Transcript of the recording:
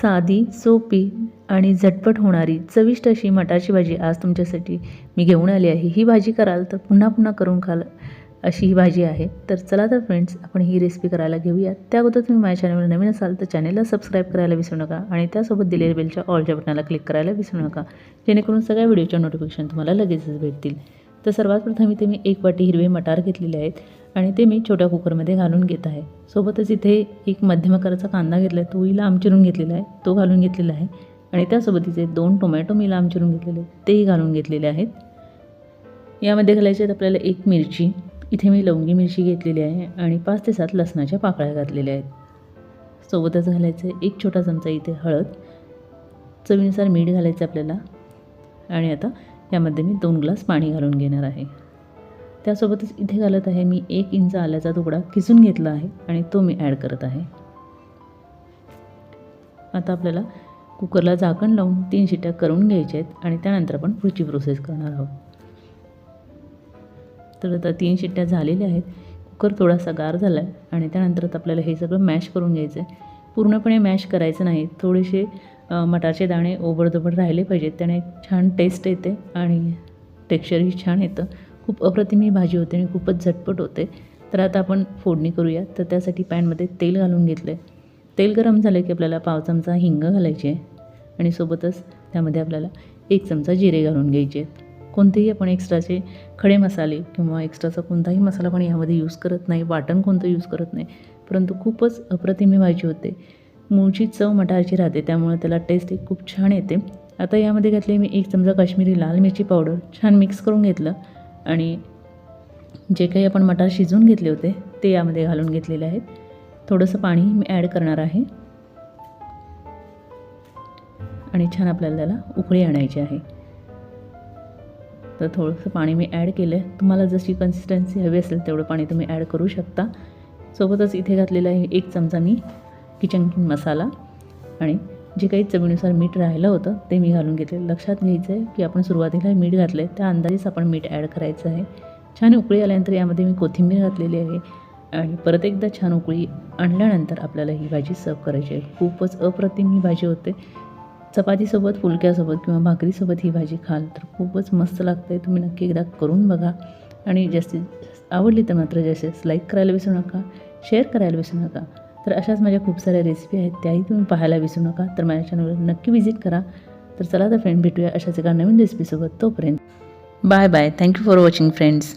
साधी सोपी आणि झटपट होणारी चविष्ट अशी मटारची भाजी आज तुमच्यासाठी मी घेऊन आली आहे. ही भाजी कराल तर पुन्हा पुन्हा करून खाल अशी ही भाजी आहे. तर चला तर फ्रेंड्स आपण ही रेसिपी करायला घेऊया. त्या अगोदर तुम्ही माझ्या चॅनलवर नवीन असाल तर चॅनलला सबस्क्राईब करायला विसरू नका आणि त्यासोबत दिलेल्या बेलच्या ऑलच्या बटनाला क्लिक करायला विसरू नका. जेणेकरून सगळ्या व्हिडिओच्या नोटिफिकेशन तुम्हाला लगेचच भेटतील. तर सर्वात प्रथम इथे मी एक वाटी हिरवे मटार घेतलेले आहेत आणि ते मी छोट्या कुकरमध्ये घालून घेत आहे. सोबतच इथे एक मध्यम आकाराचा कांदा घेतला आहे. तोही लांब चिरून घेतलेला आहे. तो घालून घेतलेला आहे. आणि त्यासोबत इथे दोन टोमॅटो मी लांब चिरून घेतलेले आहेत. तेही घालून घेतलेले आहेत. यामध्ये घालायचे आहेत आपल्याला एक मिरची. इथे मी लवंगी मिरची घेतलेली आहे आणि पाच ते सात लसणाच्या पाकळ्या घातलेल्या आहेत. सोबतच घालायचं आहे एक छोटा चमचा इथे हळद. चवीनुसार मीठ घालायचं आपल्याला. आणि आता यामध्ये मी दोन ग्लास पाणी घालून घेणार आहे. त्यासोबतच इथे घालत आहे मी एक इंच आल्याचा तुकडा किसून घेतला आहे आणि तो मी ॲड करत आहे. आता आपल्याला कुकरला झाकण लावून तीन शिट्ट्या करून घ्यायच्या आहेत आणि त्यानंतर आपण पुढची प्रोसेस करणार आहोत. तर आता तीन शिट्ट्या झालेल्या आहेत. कुकर थोडासा गार झाला आहे आणि त्यानंतर आता आपल्याला हे सगळं मॅश करून घ्यायचं आहे पूर्णपणे मॅश करायचं नाही. थोडेसे मटारचे दाणे ओबडधोबड राहिले पाहिजेत. त्याने छान टेस्ट येते आणि टेक्स्चरही छान येतं. खूप अप्रतिम ही भाजी होते आणि खूपच झटपट होते. तर आता आपण फोडणी करूया. तर त्यासाठी पॅनमध्ये तेल घालून घेतलं आहे तेल गरम झालं की आपल्याला पाव चमचा हिंग घालायची आहे. आणि सोबतच त्यामध्ये आपल्याला एक चमचा जिरे घालून घ्यायचे आहेत. कोणतेही आपण एक्स्ट्राचे खडे मसाले किंवा एक्स्ट्राचा कोणताही मसाला पण यामध्ये यूज करत नाही. वाटण कोणतं यूज करत नाही. परंतु खूपच अप्रतिम भाजी होते. मूळची चव मटारची राहते त्यामुळे त्याला टेस्ट एक खूप छान येते. आता यामध्ये घातले मी एक चमचा काश्मीरी लाल मिरची पावडर छान मिक्स करून घेतलं. आणि जे काही आपण मटार शिजवून घेतले होते ते यामध्ये घालून घेतलेले आहेत. थोडंसं पाणी मी ॲड करणार आहे. आणि छान आपल्याला त्याला उकळी आणायची आहे. तर थोडंसं पाणी मी ॲड केलं आहे तुम्हाला जशी कन्सिस्टन्सी हवी असेल तेवढं पाणी तुम्ही ॲड करू शकता. सोबतच इथे घातलेलं आहे एक चमचा मी किचन किंग मसाला आणि जे काही चवीनुसार मीठ राहिलं होतं ते मी घालून घेतले. लक्षात घ्यायचं आहे की आपण सुरुवातीला मीठ घातलं आहे त्या अंदाजेच आपण मीठ ॲड करायचं आहे. छान उकळी आल्यानंतर यामध्ये मी कोथिंबीर घातलेली आहे आणि परत एकदा छान उकळी आणल्यानंतर आपल्याला ही भाजी सर्व करायची आहे. खूपच अप्रतिम ही भाजी होते. चपातीसोबत फुलक्यासोबत किंवा भाकरीसोबत ही भाजी खाल तर खूपच मस्त लागते. तुम्ही नक्की एकदा करून बघा. आणि जास्तीत आवडली तर मात्र जास्तीत लाईक करायला विसरू नका शेअर करायला विसरू नका. तर अशाच माझ्या खूप साऱ्या रेसिपी आहेत त्याही तुम्ही पाहायला विसरू नका. तर माझ्या चॅनलवर नक्की विजिट करा. तर चला तर फ्रेंड भेटूया अशाच एका नवीन रेसिपीसोबत तोपर्यंत bye bye thank you for watching friends